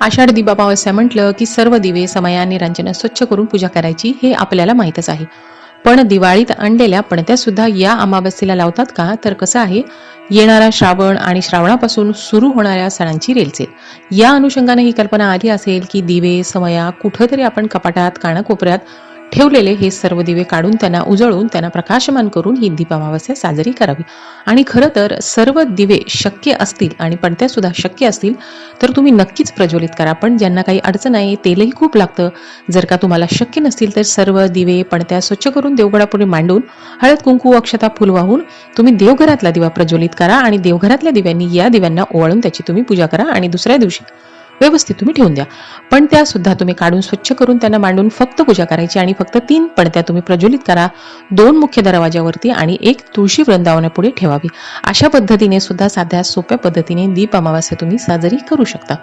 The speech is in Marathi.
आषाढ दिबा अमावस्या म्हटलं की सर्व दिवे समयाने रांजनं स्वच्छ करून पूजा करायची हे आपल्याला माहीतच आहे. पण दिवाळीत आणलेल्या पणत्या सुद्धा या अमावस्येला लावतात का? तर कसं आहे? येणारा श्रावण आणि श्रावणापासून सुरू होणाऱ्या सणांची रेलचेल. या अनुषंगाने ही कल्पना आली असेल की दिवे समया कुठंतरी आपण कपाटात कानाकोपऱ्यात ठेवलेले हे सर्व दिवे काढून त्यांना उजळून त्यांना प्रकाशमान करून ही दीपामावस्या साजरी करावी. आणि खरं तर सर्व दिवे शक्य असतील आणि पणत्या सुद्धा शक्य असतील तर तुम्ही नक्कीच प्रज्वलित करा. पण ज्यांना काही अडचण आहे तेलही खूप लागतं. जर का तुम्हाला शक्य नसतील तर सर्व दिवे पणत्या स्वच्छ करून देवघरापुढे मांडून हळद कुंकू अक्षता फुल वाहून तुम्ही देवघरातला दिवा प्रज्वलित करा आणि देवघरातल्या दिव्यांनी या दिव्यांना ओवाळून त्याची तुम्ही पूजा करा. आणि दुसऱ्या दिवशी व्यवस्थित तुम्ही ठेवून द्या. पण त्या सुद्धा तुम्ही काढून स्वच्छ करून त्यांना मांडून फक्त पूजा करायची आणि फक्त तीन पणत्या तुम्ही प्रज्वलित करा. दोन मुख्य दरवाजावरती आणि एक तुळशी वृंदावनापुढे ठेवावी. अशा पद्धतीने सुद्धा साध्या सोप्या पद्धतीने दीप अमावास्या तुम्ही साजरी करू शकता.